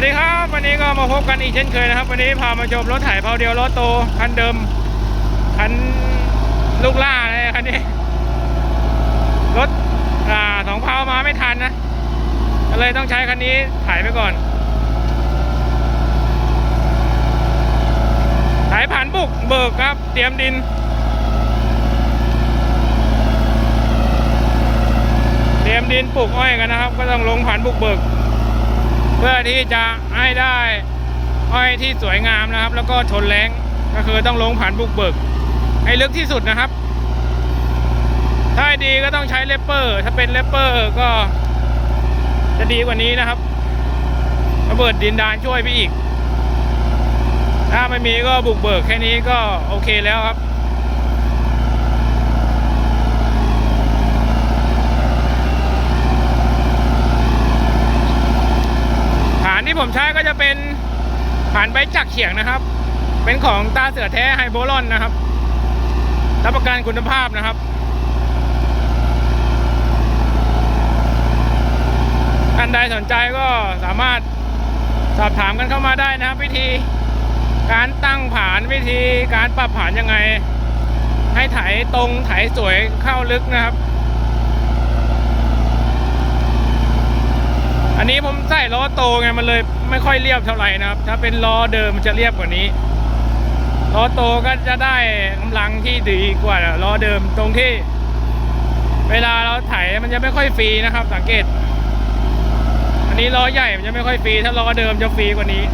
สดีครับ วันนี้ก็มาพบกันอีกเช่นเคยนะครับ วันนี้พามาชมรถไถเผาเดียวรถโตคันเดิมคันลูกล่าเลยคันนี้รถอ่าสองเพามาไม่ทันนะก็เลยต้องใช้คันนี้ไถไปก่อนไถผ่านบุกเบิกครับ เตรียมดิน เตรียมดินปลูกอ้อยกันนะครับ ก็ต้องลงผ่านบุกเบิก เพื่อที่จะให้ได้อ้อยที่สวยงามนะครับ แล้วก็ทนแรงก็คือต้องลงผ่านบุกเบิก ให้ลึกที่สุดนะครับ ถ้าดีก็ต้องใช้เลปเปอร์ ถ้าเป็นเลปเปอร์ก็จะดีกว่านี้นะครับระเบิดดินดานช่วยพี่อีก ถ้าไม่มีก็บุกเบิกแค่นี้ก็โอเคแล้วครับ ฐานที่ผมใช้ ก็จะเป็นฐานใบจักเขียงนะครับ เป็นของตาเสือแท้ไฮโบลอนนะครับ รับประกันคุณภาพนะครับท่านใดสนใจก็สามารถสอบถามกันเข้ามาได้นะครับ วิธีการตั้งผานวิธีการปรับผานยังไง ให้ไถตรงไถสวยเข้าลึกนะครับ อันนี้ผมใส่ล้อโตไงมันเลยไม่ค่อยเรียบเท่าไหร่นะครับ ถ้าเป็นล้อเดิมมันจะเรียบกว่านี้ล้อโตก็จะได้กำลังที่ดีกว่าล้อเดิมตรงที่ เวลาเราไถมันจะไม่ค่อยฟรีนะครับ สังเกต อันนี้ล้อใหญ่มันจะไม่ค่อยฟรีถ้าล้อเดิมจะฟรีกว่านี้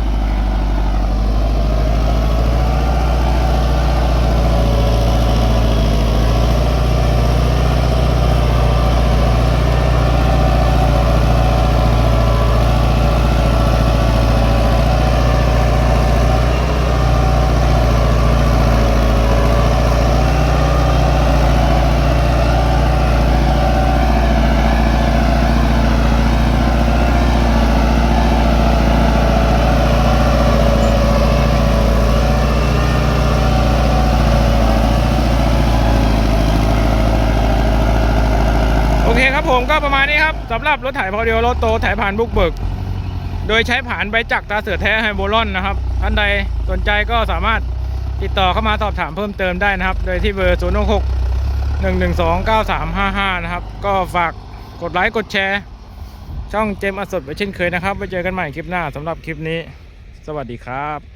ครับผมก็ประมาณนี้ครับสำหรับรถไถพอเดียวรถโตไถผ่านบุกเบิก โดยใช้ผ่านใบจักรตาเสือแท้ไฮโบลอนนะครับท่านใดสนใจก็สามารถติดต่อเข้ามาสอบถามเพิ่มเติมได้นะครับ โดยที่เบอร์ 0 6 1 1 2 9 3 5 5 นะครับ ก็ฝากกดไลค์กดแชร์ ช่องเจมส์อสดไว้เช่นเคยนะครับ ไว้เจอกันใหม่คลิปหน้าสำหรับคลิปนี้ สวัสดีครับ